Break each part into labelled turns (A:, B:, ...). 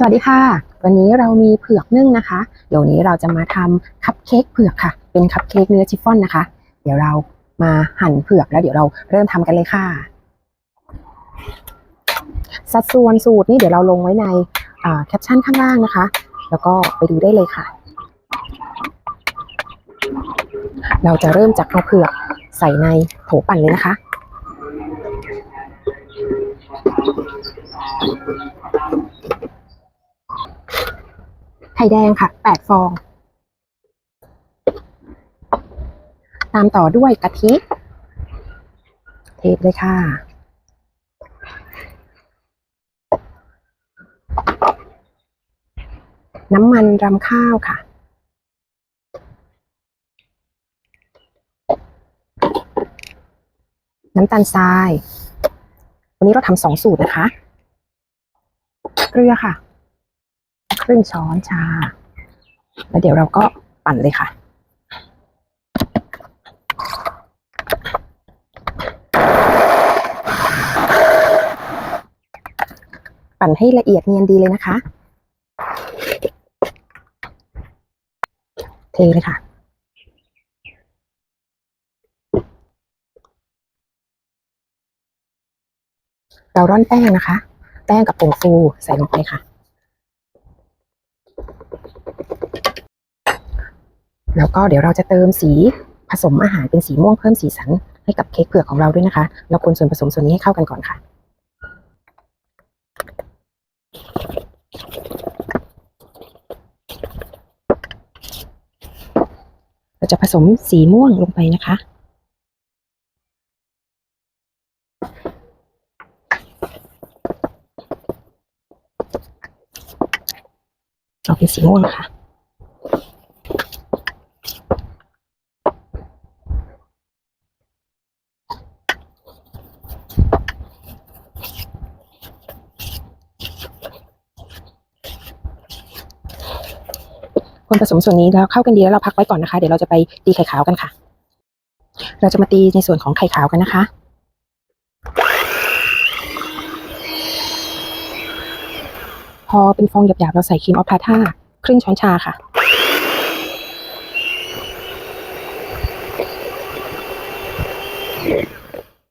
A: สวัสดีค่ะ วันนี้เรามีเผือกนึ่งนะคะ เดี๋ยวนี้เราจะมาทำคัพเค้กเผือกค่ะ เป็นคัพเค้กเนื้อชิฟฟ่อนนะคะ เดี๋ยวเรามาหั่นเผือกแล้วเดี๋ยวเราเริ่มทำกันเลยค่ะ สัดส่วนสูตรนี่เดี๋ยวเราลงไว้ในแคปชั่นข้างล่างนะคะ แล้วก็ไปดูได้เลยค่ะ เราจะเริ่มจากเอาเผือกใส่ในโถปั่นเลยนะคะ ไข่แดงค่ะ8ฟอง ตามต่อด้วยกะทิ เทเลยค่ะ น้ำมันรำข้าวค่ะน้ำตาลทราย วันนี้เราทำสองสูตรนะคะ เกลือค่ะ รึ่งช้อนชา แล้วเดี๋ยวเราก็ปั่นเลยค่ะ ปั่นให้ละเอียดเนียนดีเลยนะคะ เทเลยค่ะเราร่อนแป้งนะคะ แป้งกับผงฟูใส่ลงไปค่ะ แล้วก็เดี๋ยวเราจะเติมสีผสมอาหารเป็นสีม่วงเพิ่มสีสันให้กับเค้กเผือกของเราด้วยนะคะ เราคนส่วนผสมส่วนนี้ให้เข้ากันก่อนค่ะ เราจะผสมสีม่วงลงไปนะคะออกเป็นสีม่วงค่ะ คนผสมส่วนนี้แล้วเข้ากันดีแล้วเราพักไว้ก่อนนะคะ เดี๋ยวเราจะไปตีไข่ขาวกันค่ะ เราจะมาตีในส่วนของไข่ขาวกันนะคะพอเป็นฟองหยาบๆ เราใส่ครีมออฟพาท่าครึ่งช้อนชาค่ะ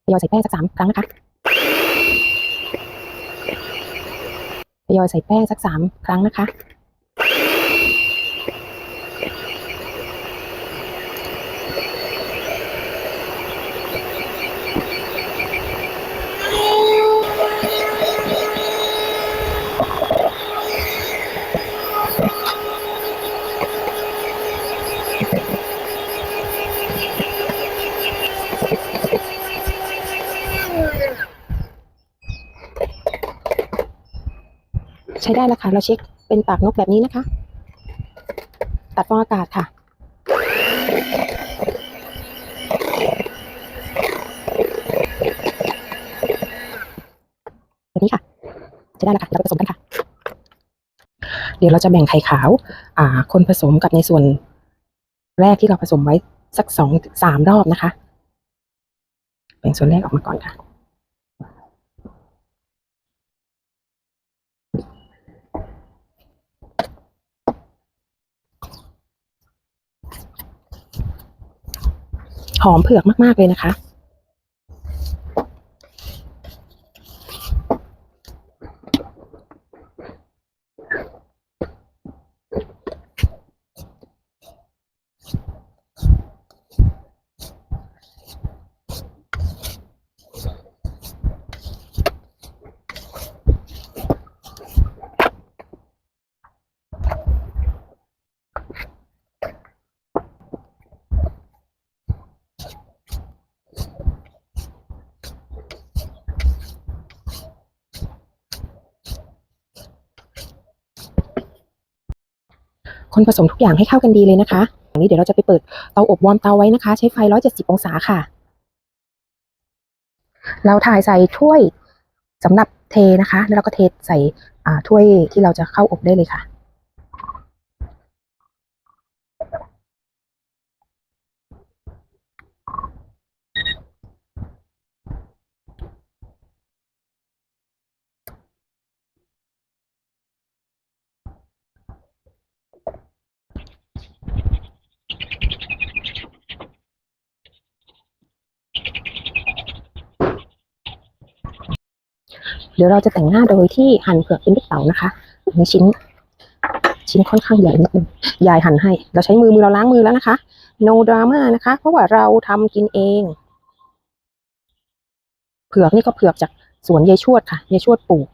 A: ทยอยใส่แป้งสักสามครั้งนะคะ ทยอยใส่แป้งสักสามครั้งนะคะ ใช้ได้แล้วค่ะ เราเช็คเป็นปากนกแบบนี้นะคะ ตัดฟองอากาศค่ะ แบบนี้ค่ะจะได้แล้วค่ะ เราผสมกันค่ะ เดี๋ยวเราจะแบ่งไข่ขาว อ่า คนผสมกับในส่วนแรกที่เราผสมไว้สักสองสามรอบนะคะ แบ่งส่วนแรกออกมาก่อนค่ะ ห อมเผือกมากๆเลยนะคะ คนผสมทุกอย่างให้เข้ากันดีเลยนะคะอันนี้เดี๋ยวเราจะไปเปิดเตาอบวอร์มเตาไว้นะคะ ใช้ไฟ 170 องศาค่ะ เราถ่ายใส่ถ้วยสำหรับเทนะคะ แล้วเราก็เทใส่ถ้วยที่เราจะเข้าอบได้เลยค่ะ เดี๋ยวเราจะแต่งหน้าโดยที่หั่นเผือกเป็นลูกเต๋านะคะอันนี้ชิ้น ชิ้นค่อนข้างใหญ่นิดนึงยายหั่นให้ เราใช้มือมือเราล้างมือแล้วนะคะ no drama นะคะ เพราะว่าเราทำกินเอง เผือกนี่ก็เผือกจากสวนยายชวดค่ะยายชวดปลูก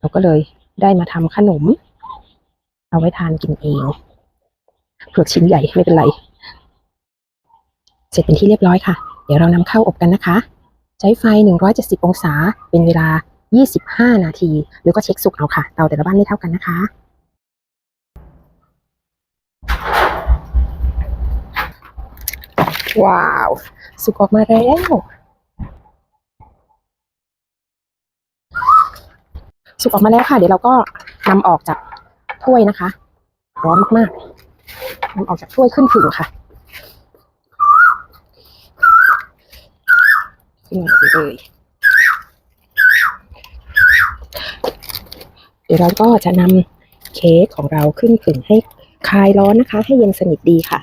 A: เราก็เลยได้มาทำขนม เอาไว้ทานกินเอง เผือกชิ้นใหญ่ไม่เป็นไร เสร็จเป็นที่เรียบร้อยค่ะ เดี๋ยวเรานำเข้าอบกันนะคะ ใช้ไฟ 170 องศา เป็นเวลา 25 นาที หรือก็เช็คสุกเอาค่ะ เตาแต่ละบ้านไม่เท่ากันนะคะ ว้าว สุกออกมาแล้วสุกออกมาแล้วค่ะ เดี๋ยวเราก็นำออกจากถ้วยนะคะ ร้อนมากๆนำออกจากถ้วยขึ้นผึ่งค่ะขึ้นมาเลย เดี๋ยวเราก็จะนำเค้กของเราขึ้นผึ่งให้คลายร้อนนะคะ ให้เย็นสนิทดีค่ะ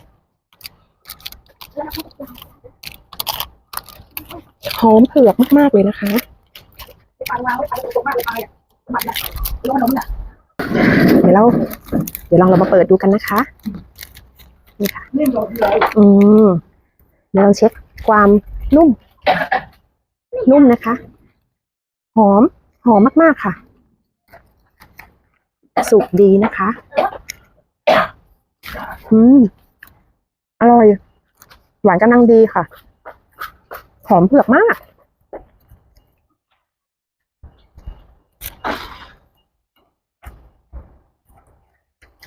A: หอมเผือกมาก ๆ เลยนะคะเดี๋ยวเรา เดี๋ยวลองเรามาเปิดดูกันนะคะ นี่ค่ะอืมเดี๋ยวเราเช็คความนุ่ม นุ่มนะคะ หอม หอมมาก ๆ ค่ะ สุกดีนะคะ อืม อร่อย หวานกำลังดีค่ะ หอมเผือกมาก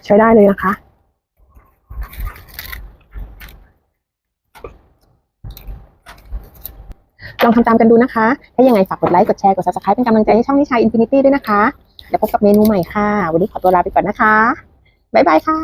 A: ใช้ได้เลยนะคะลองทำตามกันดูนะคะ ถ้ายังไงฝากกดไลค์ กดแชร์ กด subscribe เป็นกำลังใจให้ช่องนิชาอินฟินิตี้ด้วยนะคะ เดี๋ยวพบกับเมนูใหม่ค่ะ วันนี้ขอตัวลาไปก่อนนะคะ บ๊ายบายค่ะ